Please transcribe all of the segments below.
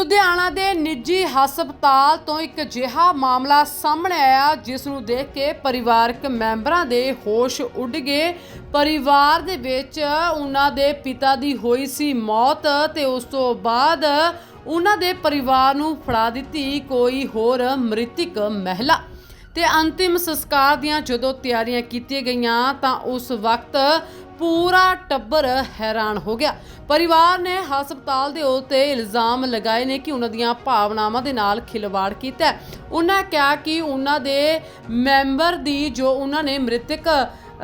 ਲੁਧਿਆਣਾ ਦੇ ਨਿੱਜੀ ਹਸਪਤਾਲ ਤੋਂ ਇੱਕ ਅਜਿਹਾ ਮਾਮਲਾ ਸਾਹਮਣੇ ਆਇਆ, ਜਿਸ ਨੂੰ ਦੇਖ ਕੇ ਪਰਿਵਾਰਕ ਮੈਂਬਰਾਂ ਦੇ ਹੋਸ਼ ਉੱਡ ਗਏ। ਪਰਿਵਾਰ ਦੇ ਵਿੱਚ ਉਹਨਾਂ ਦੇ ਪਿਤਾ ਦੀ ਹੋਈ ਸੀ ਮੌਤ ਤੇ ਉਸ ਤੋਂ ਬਾਅਦ ਉਹਨਾਂ ਦੇ ਪਰਿਵਾਰ ਨੂੰ ਫੜਾ ਦਿੱਤੀ ਕੋਈ ਹੋਰ ਮ੍ਰਿਤਕ ਮਹਿਲਾ। ਤੇ ਅੰਤਿਮ ਸੰਸਕਾਰ ਦੀਆਂ ਜਦੋਂ ਤਿਆਰੀਆਂ ਕੀਤੀਆਂ ਗਈਆਂ, ਤਾਂ ਉਸ ਵਕਤ ਪੂਰਾ ਟੱਬਰ ਹੈਰਾਨ ਹੋ ਗਿਆ। ਪਰਿਵਾਰ ਨੇ ਹਸਪਤਾਲ ਦੇ ਉੱਤੇ ਇਲਜ਼ਾਮ ਲਗਾਏ ਨੇ ਕਿ ਉਹਨਾਂ ਦੀਆਂ ਭਾਵਨਾਵਾਂ ਦੇ ਨਾਲ ਖਿਲਵਾੜ ਕੀਤਾ ਉਹਨਾਂ ਕਿਹਾ ਕਿ ਉਹਨਾਂ ਦੇ ਮੈਂਬਰ ਦੀ ਜੋ ਉਹਨਾਂ ਨੇ ਮ੍ਰਿਤਕ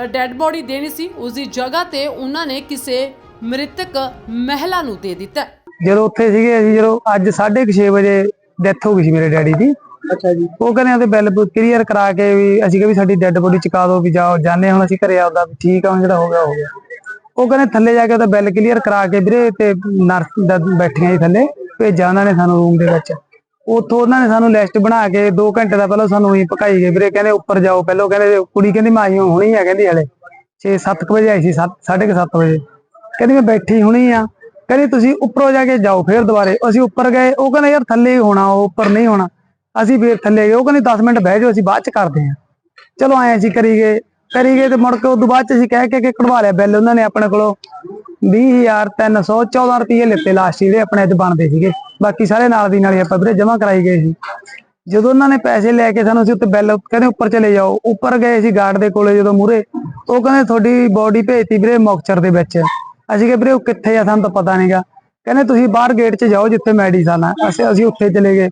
ਡੈੱਡ ਬੋਡੀ ਦੇਣੀ ਸੀ, ਉਸ ਦੀ ਜਗ੍ਹਾ ਤੇ ਉਹਨਾਂ ਨੇ ਕਿਸੇ ਮ੍ਰਿਤਕ ਮਹਿਲਾ ਨੂੰ ਦੇ ਦਿੱਤਾ ਜਦੋਂ ਉੱਥੇ ਸੀਗੇ ਅਸੀਂ ਜਦੋਂ ਅੱਜ 6:30 ਵਜੇ ਡੈਥ ਹੋ ਗਈ ਸੀ ਮੇਰੇ ਡੈਡੀ ਦੀ। ਅੱਛਾ ਜੀ। ਉਹ ਕਹਿੰਦੇ ਉਹਦੇ ਬਿੱਲ ਕਲੀਅਰ ਕਰਾ ਕੇ ਵੀ ਅਸੀਂ ਕਿਹਾ ਵੀ ਸਾਡੀ ਡੈੱਡ ਬੋਡੀ ਚੁਕਾ ਦਿਓ ਵੀ ਜਾਓ ਜਾਣੇ ਹੁਣ ਅਸੀਂ ਘਰੇ ਆਉਂਦਾ ਵੀ ਠੀਕ ਆ, ਹੁਣ ਜਿਹੜਾ ਹੋ ਗਿਆ ਹੋ ਗਿਆ। ਉਹ ਕਹਿੰਦੇ ਥੱਲੇ ਜਾ ਕੇ ਉਹਦਾ ਬਿੱਲ ਕਲੀਅਰ ਕਰਾ ਕੇ ਵੀਰੇ ਤੇ ਨਰਸ ਦਾ ਬੈਠੀਆਂ ਜੀ ਥੱਲੇ ਭੇਜਿਆ ਉਹਨਾਂ ਨੇ ਸਾਨੂੰ ਰੂਮ ਦੇ ਵਿੱਚ। ਉੱਥੋਂ ਉਹਨਾਂ ਨੇ ਸਾਨੂੰ ਲਿਸਟ ਬਣਾ ਕੇ 2 ਘੰਟੇ ਦਾ ਪਹਿਲਾਂ ਸਾਨੂੰ ਹੀ ਭਕਾਈ ਗਏ। ਵੀਰੇ ਕਹਿੰਦੇ ਉੱਪਰ ਜਾਓ ਪਹਿਲਾਂ, ਕਹਿੰਦੇ ਕੁੜੀ ਕਹਿੰਦੀ ਮੈਂ ਆਈ ਹੁਣੀ ਆ ਕਹਿੰਦੀ ਹਲੇ। 6-7 ਵਜੇ ਆਈ ਸੀ 7:30 ਵਜੇ। ਕਹਿੰਦੀ ਮੈਂ ਬੈਠੀ ਹੁਣੀ ਆ। ਕਹਿੰਦੀ ਤੁਸੀਂ ਉੱਪਰੋਂ ਜਾ ਕੇ ਜਾਓ ਫੇਰ ਦੁਬਾਰੇ। ਅਸੀਂ ਉੱਪਰ ਗਏ, ਉਹ ਕਹਿੰਦੇ ਯਾਰ ਥੱਲੇ ਹੀ ਹੋਣਾ, ਉਹ ਉੱਪਰ ਨਹੀਂ ਹੋਣਾ। ਅਸੀਂ ਫੇਰ ਥੱਲੇ ਗਏ, ਉਹ ਕਹਿੰਦੇ 10 ਮਿੰਟ ਬਹਿ ਜਾਓ, ਅਸੀਂ ਬਾਅਦ ਚ ਕਰਦੇ ਹਾਂ। ਚਲੋ ਆਏ ਅਸੀਂ ਕਰੀ ਗਏ ਕਰੀ ਗਏ ਤੇ ਮੁੜ ਕੇ ਉਦੋਂ ਬਾਅਦ ਚ ਅਸੀਂ ਕਹਿ ਕੇ ਕਿ ਕਢਵਾ ਲਿਆ ਬਿੱਲ ਉਹਨਾਂ ਨੇ ਆਪਣੇ ਕੋਲੋਂ। 20314 ਰੁਪਏ ਲਿੱਤੇ ਲਾਸਟ ਜਿਹੜੇ ਆਪਣੇ ਅੱਜ ਬਣਦੇ ਸੀਗੇ। ਬਾਕੀ ਸਾਰੇ ਨਾਲ ਦੀ ਨਾਲ ਹੀ ਆਪਾਂ ਵੀਰੇ ਜਮ੍ਹਾਂ ਕਰਾਈ ਗਏ ਸੀ। ਜਦੋਂ ਉਹਨਾਂ ਨੇ ਪੈਸੇ ਲੈ ਕੇ ਸਾਨੂੰ ਅਸੀਂ ਉੱਤੇ ਬਿੱਲ ਕਹਿੰਦੇ ਉੱਪਰ ਚਲੇ ਜਾਓ, ਉੱਪਰ ਗਏ ਸੀ ਗਾਰਡ ਦੇ ਕੋਲੇ ਜਦੋਂ ਮੂਰੇ ਉਹ ਕਹਿੰਦੇ ਤੁਹਾਡੀ ਬੋਡੀ ਭੇਜਤੀ ਵੀਰੇ ਮੌਕਚਰ ਦੇ ਵਿੱਚ। ਅਸੀਂ ਕਿਹਾ ਵੀਰੇ ਉਹ ਕਿੱਥੇ ਆ ਸਾਨੂੰ ਤਾਂ ਪਤਾ ਨਹੀਂਗਾ ਕਹਿੰਦੇ ਤੁਸੀਂ ਬਾਹਰ ਗੇਟ 'ਚ ਜਾਓ ਜਿੱਥੇ ਮੈਡੀਸਨ ਆ। ਅਸੀਂ ਅਸੀਂ ਉੱਥੇ ਚਲੇ ਗਏ।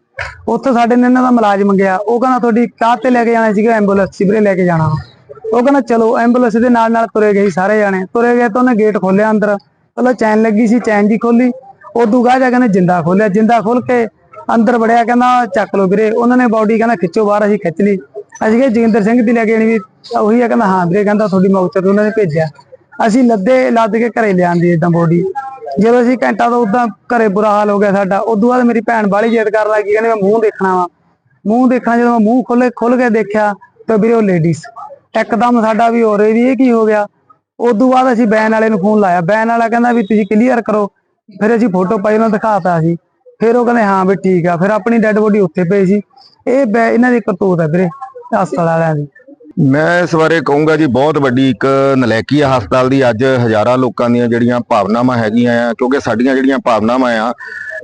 ਉੱਥੇ ਸਾਡੇ ਨੇ ਇਹਨਾਂ ਦਾ ਮੁਲਾਜ਼ਮ ਗਿਆ ਉਹ ਕਹਿੰਦਾ ਤੁਹਾਡੀ ਕਾਰ ਤੇ ਲੈ ਕੇ ਜਾਣਾ ਸੀਗਾ? ਐਂਬੂਲੈਂਸ ਸੀ ਲੈ ਕੇ ਜਾਣਾ ਉਹ ਕਹਿੰਦਾ ਚਲੋ ਐਂਬੂਲੈਂਸ ਦੇ ਨਾਲ ਨਾਲ ਤੁਰੇ ਗਏ ਸਾਰੇ ਜਾਣੇ। ਤੁਰੇ ਗਏ ਤਾਂ ਉਹਨੇ ਗੇਟ ਖੋਲਿਆ ਅੰਦਰ। ਪਹਿਲਾਂ ਚੈਨ ਲੱਗੀ ਸੀ ਚੈਨ ਜੀ ਖੋਲੀ ਉਦੋਂ ਗਾਹ ਜਾ ਕੇ ਜਿੰਦਾ ਖੋਲਿਆ ਜਿੰਦਾ ਖੋਲ ਕੇ ਅੰਦਰ ਵੜਿਆ, ਕਹਿੰਦਾ ਚੱਕ ਲਓ ਵੀਰੇ। ਉਹਨਾਂ ਨੇ ਬਾਡੀ ਕਹਿੰਦਾ ਖਿੱਚੋ ਬਾਹਰ, ਅਸੀਂ ਖਿੱਚ ਲਈ। ਅਸੀਂ ਕਿਹਾ ਜੋਗਿੰਦਰ ਸਿੰਘ ਦੀ ਲੈ ਕੇ ਆਣੀ ਵੀ। ਉਹੀ ਆ, ਕਹਿੰਦਾ ਹਾਂ ਵੀਰੇ, ਕਹਿੰਦਾ ਤੁਹਾਡੀ ਮੌਤ ਤੇ ਉਹਨਾਂ ਨੇ ਭੇਜਿਆ। ਅਸੀਂ ਲੱਦੇ ਲੱਦ ਕੇ ਘਰੇ ਲਿਆਂਦੀ ਇਦਾਂ ਬੋਡੀ ਜਦੋਂ ਅਸੀਂ ਘੰਟਾ ਤੋਂ ਉਦਾਂ ਘਰੇ ਬੁਰਾ ਹਾਲ ਹੋ ਗਿਆ ਸਾਡਾ, ਉਦੋਂ ਬਾਅਦ ਮੇਰੀ ਭੈਣ ਬਾਲੀ ਜਿੱਦ ਕਰਨ ਲੱਗੀ ਕਹਿੰਦੀ ਮੈਂ ਮੂੰਹ ਦੇਖਣਾ ਵਾ। ਮੂੰਹ ਦੇਖਣਾ ਜਦੋਂ ਮੈਂ ਮੂੰਹ ਖੋਲੇ ਖੁੱਲ ਕੇ ਦੇਖਿਆ ਤਾਂ ਵੀਰੇ ਉਹ ਲੇਡੀਜ਼ ਇੱਕਦਮ ਸਾਡਾ ਵੀ ਹੋ ਰਹੀ ਵੀ ਇਹ ਕੀ ਹੋ ਗਿਆ। ਉਦੋਂ ਬਾਅਦ ਅਸੀਂ ਬੈਨ ਵਾਲੇ ਨੂੰ ਫੋਨ ਲਾਇਆ। ਬੈਨ ਵਾਲਾ ਕਹਿੰਦਾ ਵੀ ਤੁਸੀਂ ਕਲੀਅਰ ਕਰੋ। ਫਿਰ ਅਸੀਂ ਫੋਟੋ ਪਾਈ, ਉਹਨਾਂ ਨੂੰ ਦਿਖਾਤਾ ਸੀ। ਫਿਰ ਉਹ ਕਹਿੰਦੇ, ਹਾਂ ਵੀ ਠੀਕ ਆ। ਫਿਰ ਆਪਣੀ ਡੈੱਡ ਬੋਡੀ ਉੱਥੇ ਪਈ ਸੀ। ਇਹ ਬੈ- ਇਹਨਾਂ ਦੀ ਕਰਤੂਤ ਹੈ ਵੀਰੇ, ਹਸਪਤਾਲ ਵਾਲਿਆਂ ਦੀ। ਮੈਂ ਇਸ ਬਾਰੇ ਕਹੂੰਗਾ ਜੀ, ਬਹੁਤ ਵੱਡੀ ਇੱਕ ਨਲੈਕੀ ਆ ਹਸਪਤਾਲ ਦੀ। ਅੱਜ ਹਜ਼ਾਰਾਂ ਲੋਕਾਂ ਦੀਆਂ ਜਿਹੜੀਆਂ ਭਾਵਨਾਵਾਂ ਹੈਗੀਆਂ ਆ, ਕਿਉਂਕਿ ਸਾਡੀਆਂ ਜਿਹੜੀਆਂ ਭਾਵਨਾਵਾਂ ਆ,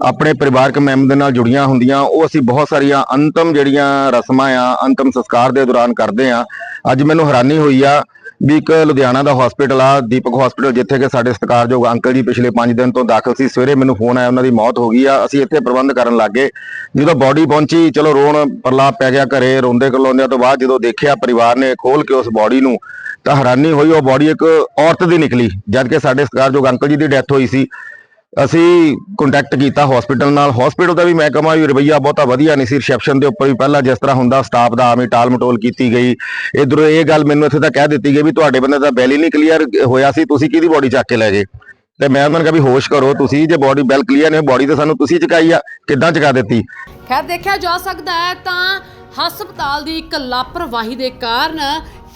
ਆਪਣੇ ਪਰਿਵਾਰਕ ਮੈਂਬਰ ਦੇ ਨਾਲ ਜੁੜੀਆਂ ਹੁੰਦੀਆਂ, ਉਹ ਅਸੀਂ ਬਹੁਤ ਸਾਰੀਆਂ ਅੰਤਮ ਜਿਹੜੀਆਂ ਰਸਮਾਂ ਆ, ਅੰਤਮ ਸੰਸਕਾਰ ਦੇ ਦੌਰਾਨ ਕਰਦੇ ਆ। ਅੱਜ ਮੈਨੂੰ ਹੈਰਾਨੀ ਹੋਈ ਆ ਵੀ ਇੱਕ ਲੁਧਿਆਣਾ ਦਾ ਹਸਪੀਟਲ ਆ, ਦੀਪਕ ਹਸਪੀਟਲ ਜਿੱਥੇ ਕਿ ਸਾਡੇ ਸਤਿਕਾਰਯੋਗ ਅੰਕਲ ਜੀ ਪਿਛਲੇ 5 ਦਿਨ ਤੋਂ ਦਾਖਲ ਸੀ। ਸਵੇਰੇ ਮੈਨੂੰ ਫੋਨ ਆਇਆ, ਉਹਨਾਂ ਦੀ ਮੌਤ ਹੋ ਗਈ ਆ। ਅਸੀਂ ਇੱਥੇ ਪ੍ਰਬੰਧ ਕਰਨ ਲੱਗੇ। ਜਦੋਂ ਬਾਡੀ ਪਹੁੰਚੀ, ਚਲੋ ਰੋਣ ਪਰਲਾ ਪੈ ਗਿਆ ਘਰੇ, ਰੋਂਦੇ ਕਲੋਂਦਿਆਂ ਤੋਂ ਬਾਅਦ ਜਦੋਂ ਦੇਖਿਆ ਪਰਿਵਾਰ ਨੇ ਖੋਲ ਕੇ ਉਸ ਬਾਡੀ ਨੂੰ, ਤਾਂ ਹੈਰਾਨੀ ਹੋਈ। ਉਹ ਬਾਡੀ ਇੱਕ ਔਰਤ ਦੀ ਨਿਕਲੀ ਜਦ ਕਿ ਸਾਡੇ ਸਤਿਕਾਰਯੋਗ ਅੰਕਲ ਜੀ ਦੀ ਡੈਥ ਹੋਈ ਸੀ। ਅਸੀਂ ਕੰਟੈਕਟ ਕੀਤਾ ਹਸਪੀਟਲ ਨਾਲ। ਹਸਪੀਟਲ ਦਾ ਵੀ ਮੈਂ ਕਹਾਂ ਵੀ ਰਵਈਆ ਬਹੁਤਾ ਵਧੀਆ ਨਹੀਂ ਸੀ। ਰਿਸੈਪਸ਼ਨ ਦੇ ਉੱਪਰ ਵੀ ਪਹਿਲਾਂ ਜਿਸ ਤਰ੍ਹਾਂ ਹੁੰਦਾ ਸਟਾਫ ਦਾ ਆਵੇਂ ਟਾਲ ਮਟੋਲ ਕੀਤੀ ਗਈ। ਇਧਰੋਂ ਇਹ ਗੱਲ ਮੈਨੂੰ ਇੱਥੇ ਤਾਂ ਕਹਿ ਦਿੱਤੀ ਗਈ ਵੀ ਤੁਹਾਡੇ ਬੰਦੇ ਦਾ ਬੈਲ ਹੀ ਨਹੀਂ ਕਲੀਅਰ ਹੋਇਆ ਸੀ। ਤੁਸੀਂ ਕਿਹਦੀ ਬੋਡੀ ਚੱਕ ਕੇ ਲੈ ਗਏ? ਤੇ ਮੈਂ ਉਹਨਾਂ ਨੂੰ ਕਿਹਾ ਵੀ ਹੋਸ਼ ਕਰੋ, ਤੁਸੀਂ ਜੇ ਬੋਡੀ ਬੈਲ ਕਲੀਅਰ ਨਹੀਂ ਬੋਡੀ ਤਾਂ ਸਾਨੂੰ ਤੁਸੀਂ ਚਕਾਈ ਆ। ਕਿੱਦਾਂ ਚਕਾ ਦਿੱਤੀ? ਖੈਰ, ਦੇਖਿਆ ਜਾ ਸਕਦਾ ਹੈ ਤਾਂ ਹਸਪਤਾਲ ਦੀ ਇੱਕ ਲਾਪਰਵਾਹੀ ਦੇ ਕਾਰਨ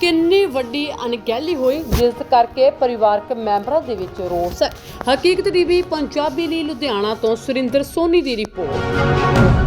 ਕਿੰਨੀ ਵੱਡੀ ਅਣਗਹਿਲੀ ਹੋਈ, ਜਿਸ ਕਰਕੇ ਪਰਿਵਾਰਕ ਮੈਂਬਰਾਂ ਦੇ ਵਿੱਚ ਰੋਸ ਹੈ। ਹਕੀਕਤ ਟੀਵੀ, ਪੰਜਾਬੀ ਲਈ ਲੁਧਿਆਣਾ ਤੋਂ ਸੁਰਿੰਦਰ ਸੋਨੀ ਦੀ ਰਿਪੋਰਟ।